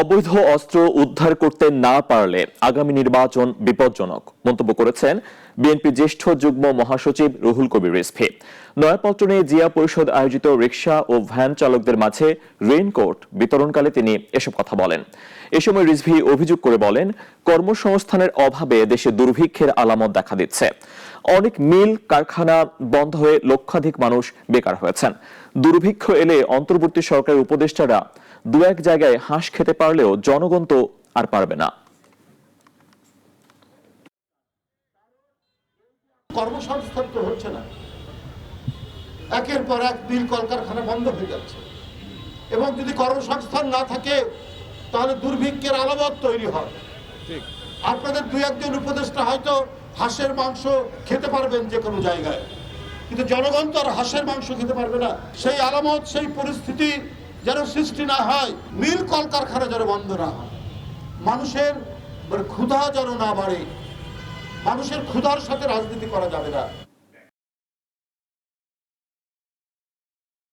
অবৈধ অস্ত্র উদ্ধার করতে না পারলে আগামী নির্বাচন বিপজ্জনক, মন্তব্য করেছেন বিএনপি জ্যেষ্ঠ যুগ্ম মহাসচিব রুহুল কবির রিজভী। নয়াপল্টনে জিয়া পরিষদ আয়োজিত রিকশা ও ভ্যান চালকদের মাঝে রেইনকোট বিতরণকালে তিনি এসব কথা বলেন। এ সময় রিজভী অভিযোগ করে বলেন, কর্মসংস্থানের অভাবে দেশে দুর্ভিক্ষের আলামত দেখা দিচ্ছে। অনেক মিল কারখানা বন্ধ হয়ে লক্ষাধিক মানুষ বেকার হয়েছেন। দুর্ভিক্ষ এলে অন্তর্বর্তী সরকারের উপদেষ্টারা দু এক জায়গায় হাঁস খেতে পারলেও জনগণ তো আর পারবে না। কর্মসংস্থান তো হচ্ছে না। একের পর এক মিল কলকারখানা বন্ধ হয়ে যাচ্ছে। এবং যদি কর্মসংস্থান না থাকে তাহলে দুর্ভিক্ষের আলামত তৈরি হয়। আপনাদের দুই একজন উপদেষ্টা হয়তো হাঁসের মাংস খেতে পারবেন যে কোনো জায়গায়। কিন্তু জনগণ তো আর হাঁসের মাংস খেতে পারবে না। সেই আলামত, সেই পরিস্থিতি যেন সৃষ্টি না হয় মিল কলকারখানা যেন বন্ধ না হয়। মানুষের মানে ক্ষুধা যেন না বাড়ে। মানুষের ক্ষুধার সাথে রাজনীতি করা যাবে না।